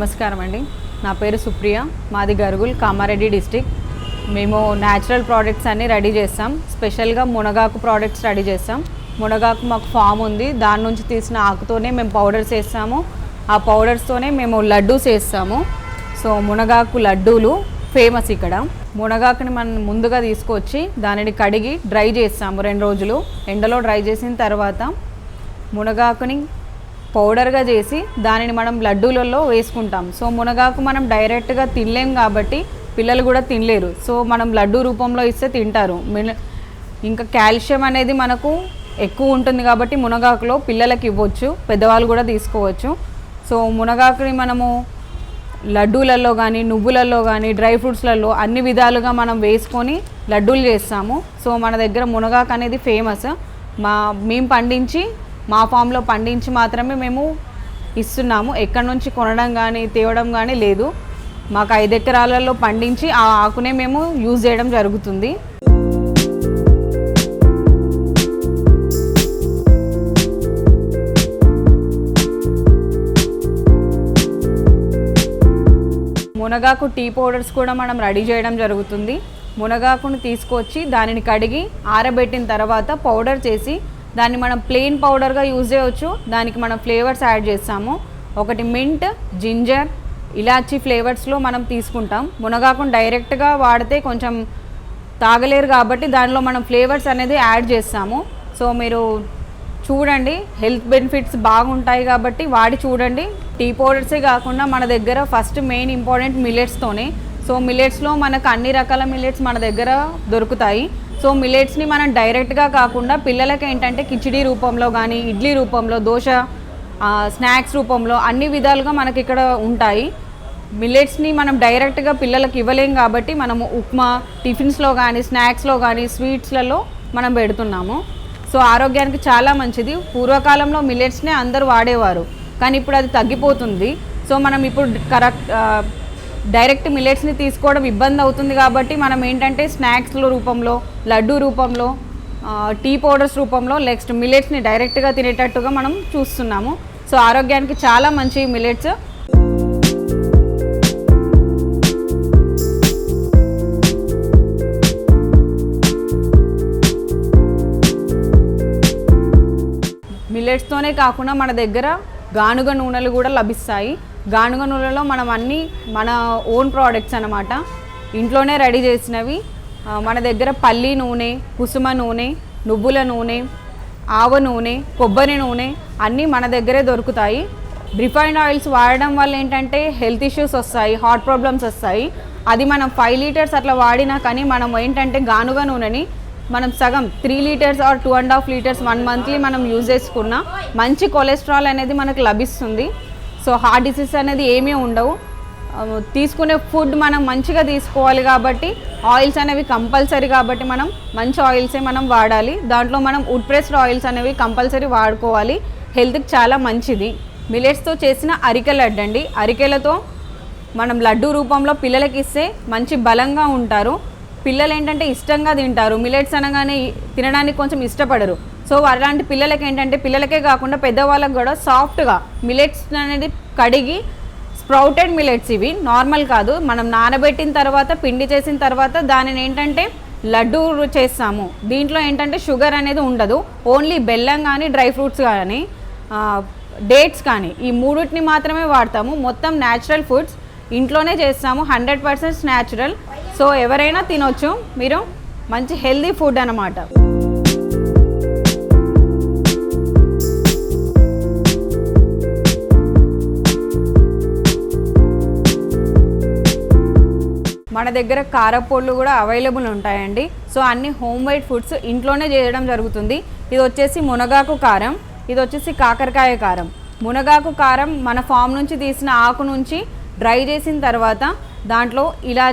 నమస్కారం అండి నా పేరు సుప్రియ. మాది గరుగుల్ కామారెడ్డి డిస్టిక్. మేము న్యాచురల్ ప్రోడక్ట్స్ అన్నీ రెడీ చేస్తాం. స్పెషల్గా మునగాకు ప్రోడక్ట్స్ రెడీ చేస్తాం. మునగాకు మాకు ఫామ్ ఉంది. దాని నుంచి తీసిన ఆకుతోనే మేము పౌడర్స్ వేస్తాము. ఆ పౌడర్స్తోనే మేము లడ్డూస్ వేస్తాము. సో మునగాకు లడ్డూలు ఫేమస్ ఇక్కడ. మునగాకుని మనం ముందుగా తీసుకొచ్చి దానిని కడిగి డ్రై చేస్తాము రెండు రోజులు. ఎండలో డ్రై చేసిన తర్వాత మునగాకుని పౌడర్గా చేసి దానిని మనం లడ్డూలలో వేసుకుంటాం. సో మునగాకు మనం డైరెక్ట్గా తినలేం కాబట్టి పిల్లలు కూడా తినలేరు. సో మనం లడ్డూ రూపంలో ఇస్తే తింటారు. ఇంకా కాల్షియం అనేది మనకు ఎక్కువ ఉంటుంది కాబట్టి మునగాకులో పిల్లలకి ఇవ్వచ్చు పెద్దవాళ్ళు కూడా తీసుకోవచ్చు. సో మునగాకుని మనము లడ్డూలలో కానీ నువ్వులలో కానీ డ్రై ఫ్రూట్స్లలో అన్ని విధాలుగా మనం వేసుకొని లడ్డూలు చేస్తాము. సో మన దగ్గర మునగాకు అనేది ఫేమస్. మా మేము పండించి మా ఫామ్లో పండించి మాత్రమే మేము ఇస్తున్నాము. ఎక్కడి నుంచి కొనడం కానీ తేవడం కానీ లేదు. మాకు ఐదు ఎకరాలలో పండించి ఆ ఆకునే మేము యూజ్ చేయడం జరుగుతుంది. మునగాకు టీ పౌడర్స్ కూడా మనం రెడీ చేయడం జరుగుతుంది. మునగాకును తీసుకొచ్చి దానిని కడిగి ఆరబెట్టిన తర్వాత పౌడర్ చేసి దాన్ని మనం ప్లెయిన్ పౌడర్గా యూజ్ చేయవచ్చు. దానికి మనం ఫ్లేవర్స్ యాడ్ చేస్తాము. ఒకటి మింట్ జింజర్ ఇలాచీ ఫ్లేవర్స్లో మనం తీసుకుంటాం. మునగాకుని డైరెక్ట్గా వాడితే కొంచెం తాగలేరు కాబట్టి దానిలో మనం ఫ్లేవర్స్ అనేది యాడ్ చేస్తాము. సో మీరు చూడండి హెల్త్ బెనిఫిట్స్ బాగుంటాయి కాబట్టి వాడి చూడండి. టీ పౌడర్సే కాకుండా మన దగ్గర ఫస్ట్ మెయిన్ ఇంపార్టెంట్ మిల్లెట్స్తోనే సో మిల్లెట్స్లో మనకు అన్ని రకాల మిల్లెట్స్ మన దగ్గర దొరుకుతాయి. సో మిల్లెట్స్ని మనం డైరెక్ట్గా కాకుండా పిల్లలకి ఏంటంటే కిచిడీ రూపంలో కానీ ఇడ్లీ రూపంలో దోశ స్నాక్స్ రూపంలో అన్ని విధాలుగా మనకి ఇక్కడ ఉంటాయి. మిల్లెట్స్ని మనం డైరెక్ట్గా పిల్లలకి ఇవ్వలేం కాబట్టి మనము ఉప్మా టిఫిన్స్లో కానీ స్నాక్స్లో కానీ స్వీట్స్లలో మనం పెడుతున్నాము. సో ఆరోగ్యానికి చాలా మంచిది. పూర్వకాలంలో మిల్లెట్స్నే అందరూ వాడేవారు. కానీ ఇప్పుడు అది తగ్గిపోతుంది. సో మనం ఇప్పుడు కరెక్ట్ డైరెక్ట్ మిల్లెట్స్ని తీసుకోవడం ఇబ్బంది అవుతుంది కాబట్టి మనం ఏంటంటే స్నాక్స్ల రూపంలో లడ్డు రూపంలో టీ పౌడర్స్ రూపంలో నెక్స్ట్ మిల్లెట్స్ని డైరెక్ట్గా తినేటట్టుగా మనం చూస్తున్నాము. సో ఆరోగ్యానికి చాలా మంచి మిల్లెట్స్ మిల్లెట్స్తోనే కాకుండా మన దగ్గర గానుగ నూనెలు కూడా లభిస్తాయి. గానుగ నూనెలో మనం అన్ని మన ఓన్ ప్రోడక్ట్స్ అనమాట ఇంట్లోనే రెడీ చేసినవి. మన దగ్గర పల్లి నూనె కుసుమ నూనె నువ్వుల నూనె ఆవ నూనె కొబ్బరి నూనె అన్నీ మన దగ్గరే దొరుకుతాయి. రిఫైన్డ్ ఆయిల్స్ వాడడం వల్ల ఏంటంటే హెల్త్ ఇష్యూస్ వస్తాయి హార్ట్ ప్రాబ్లమ్స్ వస్తాయి. అది మనం ఫైవ్ లీటర్స్ అట్లా వాడినా కానీ మనం ఏంటంటే గానుగ నూనెని మనం సగం three litres or two and half litres one monthly మనం యూజ్ చేసుకున్న మంచి కొలెస్ట్రాల్ అనేది మనకు లభిస్తుంది. సో హార్ట్ డిసీజ్ అనేది ఏమీ ఉండవు. తీసుకునే ఫుడ్ మనం మంచిగా తీసుకోవాలి కాబట్టి ఆయిల్స్ అనేవి కంపల్సరీ కాబట్టి మనం మంచి ఆయిల్సే మనం వాడాలి. దాంట్లో మనం వుడ్ ప్రెస్డ్ ఆయిల్స్ అనేవి కంపల్సరీ వాడుకోవాలి. హెల్త్కి చాలా మంచిది. మిలెట్స్తో చేసిన అరికె లడ్డు అండి. అరికెలతో మనం లడ్డు రూపంలో పిల్లలకి ఇస్తే మంచి బలంగా ఉంటారు. పిల్లలు ఏంటంటే ఇష్టంగా తింటారు. మిలెట్స్ అనగానే తినడానికి కొంచెం ఇష్టపడరు. సో అలాంటి పిల్లలకి ఏంటంటే పిల్లలకే కాకుండా పెద్దవాళ్ళకి కూడా సాఫ్ట్గా మిలెట్స్ అనేది కడిగి స్ప్రౌటెడ్ మిలెట్స్ ఇవి నార్మల్ కాదు. మనం నానబెట్టిన తర్వాత పిండి చేసిన తర్వాత దానిని ఏంటంటే లడ్డు చేస్తాము. దీంట్లో ఏంటంటే షుగర్ అనేది ఉండదు. ఓన్లీ బెల్లం కానీ డ్రై ఫ్రూట్స్ కానీ డేట్స్ కానీ ఈ మూడింటిని మాత్రమే వాడతాము. మొత్తం న్యాచురల్ ఫుడ్స్ ఇంట్లోనే చేస్తాము. హండ్రెడ్ పర్సెంట్ న్యాచురల్ సో ఎవరైనా తినొచ్చు. మీరు మంచి హెల్దీ ఫుడ్ అన్నమాట. మన దగ్గర కారపొళ్ళు కూడా అవైలబుల్ ఉంటాయండి. సో అన్ని హోమ్ మేడ్ ఫుడ్స్ ఇంట్లోనే చేయడం జరుగుతుంది. ఇది వచ్చేసి మునగాకు కారం ఇది వచ్చేసి కాకరకాయ కారం. మునగాకు కారం మన ఫామ్ నుంచి తీసిన ఆకు నుంచి డ్రై చేసిన తర్వాత దాంట్లో ఇలా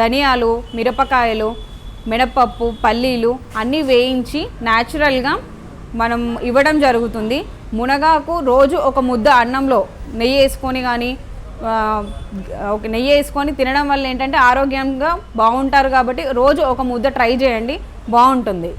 ధనియాలు మిరపకాయలు మినపప్పు పల్లీలు అన్నీ వేయించి న్యాచురల్గా మనం ఇవ్వడం జరుగుతుంది. మునగాకు రోజు ఒక ముద్ద అన్నంలో నెయ్యి వేసుకొని కానీ ఒక నెయ్యి వేసుకొని తినడం వల్ల ఏంటంటే ఆరోగ్యంగా బాగుంటారు కాబట్టి రోజు ఒక ముద్ద ట్రై చేయండి బాగుంటుంది.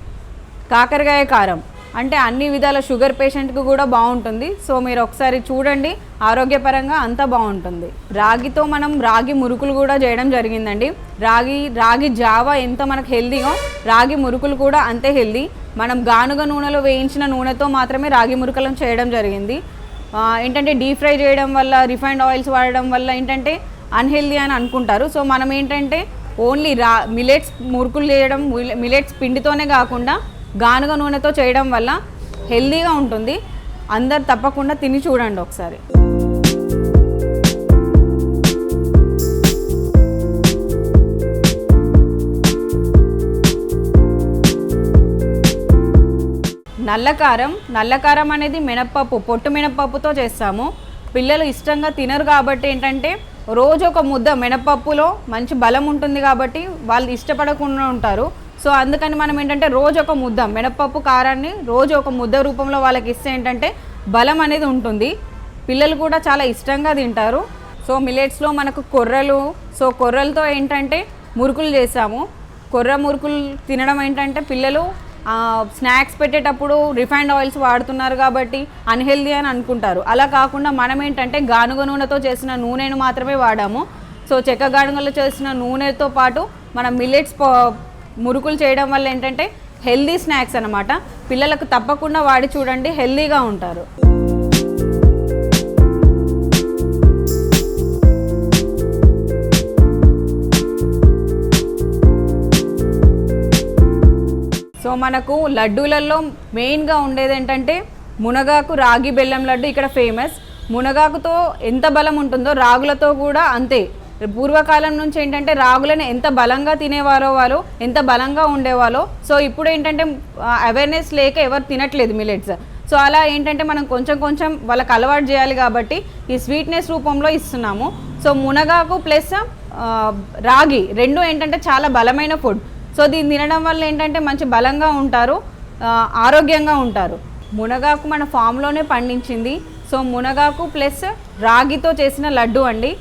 కాకరకాయ కారం అంటే అన్ని విధాల షుగర్ పేషెంట్కి కూడా బాగుంటుంది. సో మీరు ఒకసారి చూడండి ఆరోగ్యపరంగా అంతా బాగుంటుంది. రాగితో మనం రాగి మురుకులు కూడా చేయడం జరిగిందండి. రాగి రాగి జావ ఎంత మనకు హెల్దీగా రాగి మురుకులు కూడా అంతే హెల్దీ. మనం గానుగ నూనెలో వేయించిన నూనెతో మాత్రమే రాగి మురుకులను చేయడం జరిగింది. ఏంటంటే డీప్ ఫ్రై చేయడం వల్ల రిఫైండ్ ఆయిల్స్ వాడడం వల్ల ఏంటంటే అన్హెల్దీ అని అనుకుంటారు. సో మనం ఏంటంటే ఓన్లీ రా మిలెట్స్ మురుకులు చేయడం మిలెట్స్ పిండితోనే కాకుండా గానుగ నూనెతో చేయడం వల్ల హెల్దీగా ఉంటుంది. అందరు తప్పకుండా తిని చూడండి ఒకసారి. నల్లకారం నల్లకారం అనేది మినప్పప్పు పొట్టు మినప్పప్పుతో చేస్తాము. పిల్లలు ఇష్టంగా తినరు కాబట్టి ఏంటంటే రోజు ఒక ముద్ద మినప్పప్పులో మంచి బలం ఉంటుంది కాబట్టి వాళ్ళు ఇష్టపడకుండా ఉంటారు. సో అందుకని మనం ఏంటంటే రోజు ఒక ముద్ద మినప్పప్పు కారాన్ని రోజు ఒక ముద్ద రూపంలో వాళ్ళకి ఇస్తే ఏంటంటే బలం అనేది ఉంటుంది. పిల్లలు కూడా చాలా ఇష్టంగా తింటారు. సో మిలెట్స్లో మనకు కొర్రలు సో కొర్రలతో ఏంటంటే మురుకులు చేసాము కొర్ర మురుకులు తినడం ఏంటంటే పిల్లలు స్నాక్స్ పెట్టేటప్పుడు రిఫైండ్ ఆయిల్స్ వాడుతున్నారు కాబట్టి అన్హెల్దీ అని అనుకుంటారు. అలా కాకుండా మనం ఏంటంటే గానుగ నూనెతో చేసిన నూనెను మాత్రమే వాడాము. సో చెక్క గానుగలో చేసిన నూనెతో పాటు మనం మిల్లెట్స్ మురుకులు చేయడం వల్ల ఏంటంటే హెల్దీ స్నాక్స్ అన్నమాట. పిల్లలకు తప్పకుండా వాడి చూడండి హెల్దీగా ఉంటారు. సో మనకు లడ్డూలలో మెయిన్గా ఉండేది ఏంటంటే మునగాకు రాగి బెల్లం లడ్డు ఇక్కడ ఫేమస్. మునగాకుతో ఎంత బలం ఉంటుందో రాగులతో కూడా అంతే. పూర్వకాలం నుంచి ఏంటంటే రాగులను ఎంత బలంగా తినేవారో వాళ్ళు ఎంత బలంగా ఉండేవాళ్ళో. సో ఇప్పుడు ఏంటంటే అవేర్నెస్ లేక ఎవరు తినట్లేదు మిలెట్స్ సో అలా ఏంటంటే మనం కొంచెం కొంచెం వాళ్ళకి అలవాటు చేయాలి కాబట్టి ఈ స్వీట్నెస్ రూపంలో ఇస్తున్నాము. సో మునగాకు ప్లస్ రాగి రెండు ఏంటంటే చాలా బలమైన ఫుడ్ సో దీన్ని తినడం వల్ల ఏంటంటే మంచి బలంగా ఉంటారు ఆరోగ్యంగా ఉంటారు. మునగాకు మన ఫామ్లోనే పండించింది. సో మునగాకు ప్లస్ రాగితో చేసిన లడ్డు అండి.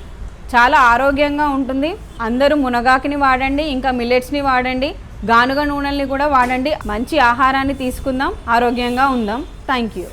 చాలా ఆరోగ్యంగా ఉంటుంది. అందరూ మునగాకుని వాడండి ఇంకా మిల్లెట్స్ని వాడండి గానుగ నూనెల్ని కూడా వాడండి. మంచి ఆహారాన్ని తీసుకుందాం ఆరోగ్యంగా ఉందాం. Thank you